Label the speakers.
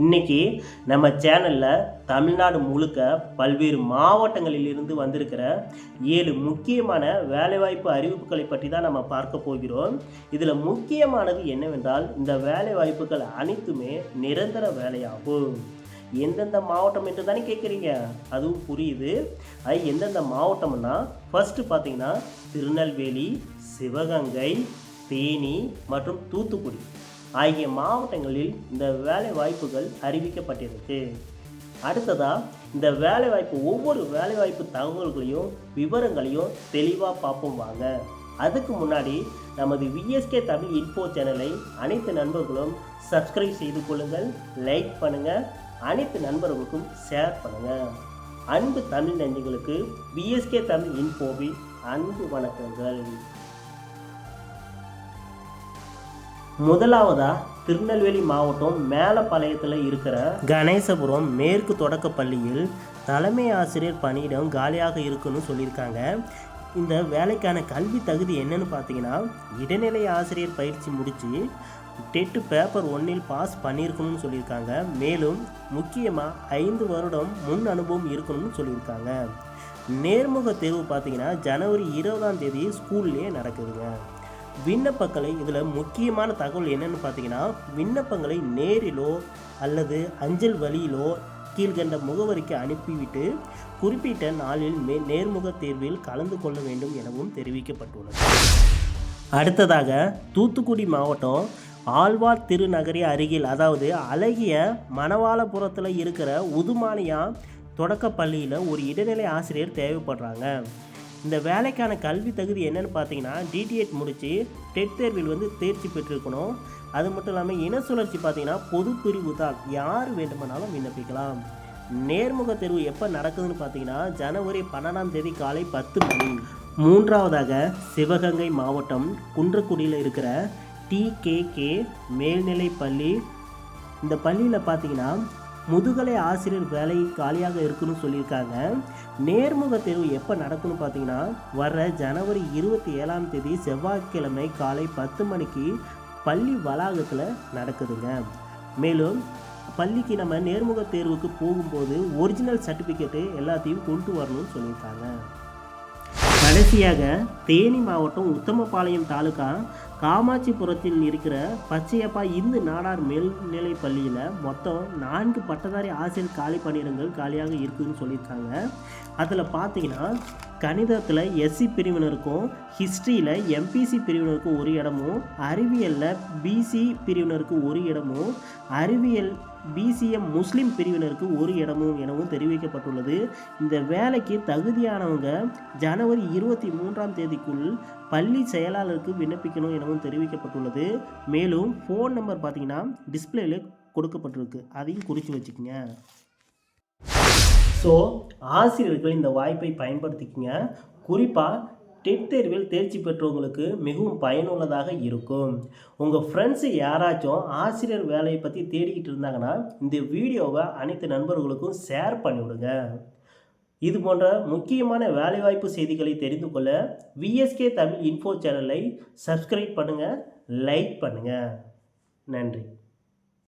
Speaker 1: இன்னைக்கு நம்ம சேனலில் தமிழ்நாடு முழுக்க பல்வேறு மாவட்டங்களிலிருந்து வந்திருக்கிற ஏழு முக்கியமான வேலைவாய்ப்பு அறிவிப்புகளை பற்றி தான் நம்ம பார்க்க போகிறோம். இதில் முக்கியமானது என்னவென்றால் இந்த வேலைவாய்ப்புகள் அனைத்துமே நிரந்தர வேலையாகும். எந்தெந்த மாவட்டம் என்று தானே கேட்குறீங்க அதுவும் புரியுது. அது எந்தெந்த மாவட்டம்னா ஃபஸ்ட்டு பார்த்தீங்கன்னா திருநெல்வேலி சிவகங்கை தேனி மற்றும் தூத்துக்குடி. ஆகிய மாவட்டங்களில் இந்த வேலை வாய்ப்புகள் அறிவிக்கப்பட்டிருக்கு. அடுத்ததாக இந்த வேலை வாய்ப்பு ஒவ்வொரு வேலை வாய்ப்பு தகவல்களையும் விவரங்களையும் தெளிவாக பார்ப்போம் வாங்க. அதுக்கு முன்னாடி நமது விஎஸ்கே தமிழ் இன்ஃபோ சேனலை அனைத்து நண்பர்களும் சப்ஸ்கிரைப் செய்து கொள்ளுங்கள் லைக் பண்ணுங்கள் அனைத்து நண்பர்களுக்கும் ஷேர் பண்ணுங்கள் அன்பு தமிழ் நன்றிகளுக்கு விஎஸ்கே தமிழ் இன்ஃபோவின் அன்பு வணக்கங்கள். முதலாவதா திருநெல்வேலி மாவட்டம் மேலப்பாளையத்தில் இருக்கிற கணேசபுரம் மேற்கு தொடக்க பள்ளியில் தலைமை ஆசிரியர் பணியிடம் காலியாக இருக்குன்னு சொல்லியிருக்காங்க. இந்த வேலைக்கான கல்வி தகுதி என்னன்னு பார்த்தீங்கன்னா இடைநிலை ஆசிரியர் பயிற்சி முடித்து டெட்டு பேப்பர் ஒன்றில் பாஸ் பண்ணியிருக்கணும்னு சொல்லியிருக்காங்க. மேலும் முக்கியமாக ஐந்து வருடம் முன் அனுபவம் இருக்கணும்னு சொல்லியிருக்காங்க. நேர்முக தேர்வு பார்த்தீங்கன்னா ஜனவரி இருபதாம் தேதி ஸ்கூல்லேயே நடக்குதுங்க. விண்ணப்பங்களை இதில் முக்கியமான தகவல் என்னென்னு பார்த்தீங்கன்னா விண்ணப்பங்களை நேரிலோ அல்லது அஞ்சல் வழியிலோ கீழ்கண்ட முகவரிக்கு அனுப்பிவிட்டு குறிப்பிட்ட நாளில் மே நேர்முக தேர்வில் கலந்து கொள்ள வேண்டும் எனவும் தெரிவிக்கப்பட்டுள்ளது. அடுத்ததாக தூத்துக்குடி மாவட்டம் ஆழ்வார் திருநகரி அருகில் அதாவது அழகிய மணவாளபுரத்தில் இருக்கிற உதுமானியா தொடக்கப்பள்ளியில் ஒரு இடைநிலை ஆசிரியர் தேவைப்படுறாங்க. இந்த வேலைக்கான கல்வி தகுதி என்னென்னு பார்த்தீங்கன்னா டிடிஎட் முடித்து டெட் தேர்வில் வந்து தேர்ச்சி பெற்றிருக்கணும். அது மட்டும் இல்லாமல் இன சுழற்சி பார்த்தீங்கன்னா பொது பிரிவு தான். யார் வேண்டுமானாலும் விண்ணப்பிக்கலாம். நேர்முக தேர்வு எப்போ நடக்குதுன்னு பார்த்தீங்கன்னா ஜனவரி பன்னெண்டாம் தேதி காலை பத்து மணி. மூன்றாவதாக சிவகங்கை மாவட்டம் குன்றக்குடியில் இருக்கிற டிகேகே மேல்நிலை பள்ளி. இந்த பள்ளியில் பார்த்தீங்கன்னா முதுகலை ஆசிரியர் வேலை காலியாக இருக்குன்னு சொல்லியிருக்காங்க. நேர்முக தேர்வு எப்போ நடக்கும்னு பார்த்தீங்கன்னா வர ஜனவரி இருபத்தி ஏழாம் தேதி செவ்வாய்க்கிழமை காலை பத்து மணிக்கு பள்ளி வளாகத்தில் நடக்குதுங்க. மேலும் பள்ளிக்கு நம்ம நேர்முக தேர்வுக்கு போகும்போது ஒரிஜினல் சர்டிஃபிகேட்டு எல்லாத்தையும் கொண்டு வரணும்னு சொல்லியிருக்காங்க. கடைசியாக தேனி மாவட்டம் உத்தமபாளையம் தாலுகா காமாட்சிபுரத்தில் இருக்கிற பச்சையப்பா இந்து நாடார் மேல்நிலை பள்ளியில் மொத்தம் நான்கு பட்டதாரி ஆசிரியர் காலி பணியிடங்கள் காலியாக இருக்குதுன்னு சொல்லியிருக்காங்க. அதில் பார்த்தீங்கன்னா கணிதத்தில் எஸ்சி பிரிவினருக்கும் ஹிஸ்ட்ரியில் எம்பிசி பிரிவினருக்கும் ஒரு இடமும் அறிவியலில் பிசி பிரிவினருக்கு ஒரு இடமும் அறிவியல் பிசிஎம் முஸ்லீம் பிரிவினருக்கு ஒரு இடமும் எனவும் தெரிவிக்கப்பட்டுள்ளது. இந்த வேலைக்கு தகுதியானவங்க ஜனவரி இருபத்தி மூன்றாம் தேதிக்குள் பள்ளி செயலாளருக்கு விண்ணப்பிக்கணும் எனவும் தெரிவிக்கப்பட்டுள்ளது. மேலும் ஃபோன் நம்பர் பார்த்தீங்கன்னா டிஸ்பிளேல கொடுக்கப்பட்டிருக்கு. அதையும் குறித்து வச்சுக்கோங்க. ஸோ ஆசிரியர்கள் இந்த வாய்ப்பை பயன்படுத்திக்கங்க. குறிப்பாக டெட் தேர்வில் தேர்ச்சி பெற்றவங்களுக்கு மிகவும் பயனுள்ளதாக இருக்கும். உங்கள் ஃப்ரெண்ட்ஸு யாராச்சும் ஆசிரியர் வேலையை பற்றி தேடிக்கிட்டு இருந்தாங்கன்னா இந்த வீடியோவை அனைத்து நண்பர்களுக்கும் ஷேர் பண்ணிவிடுங்க. இது போன்ற முக்கியமான வேலைவாய்ப்பு செய்திகளை தெரிந்து கொள்ள விஎஸ்கே தமிழ் இன்ஃபோ சேனலை சப்ஸ்கிரைப் பண்ணுங்கள் லைக் பண்ணுங்கள் நன்றி.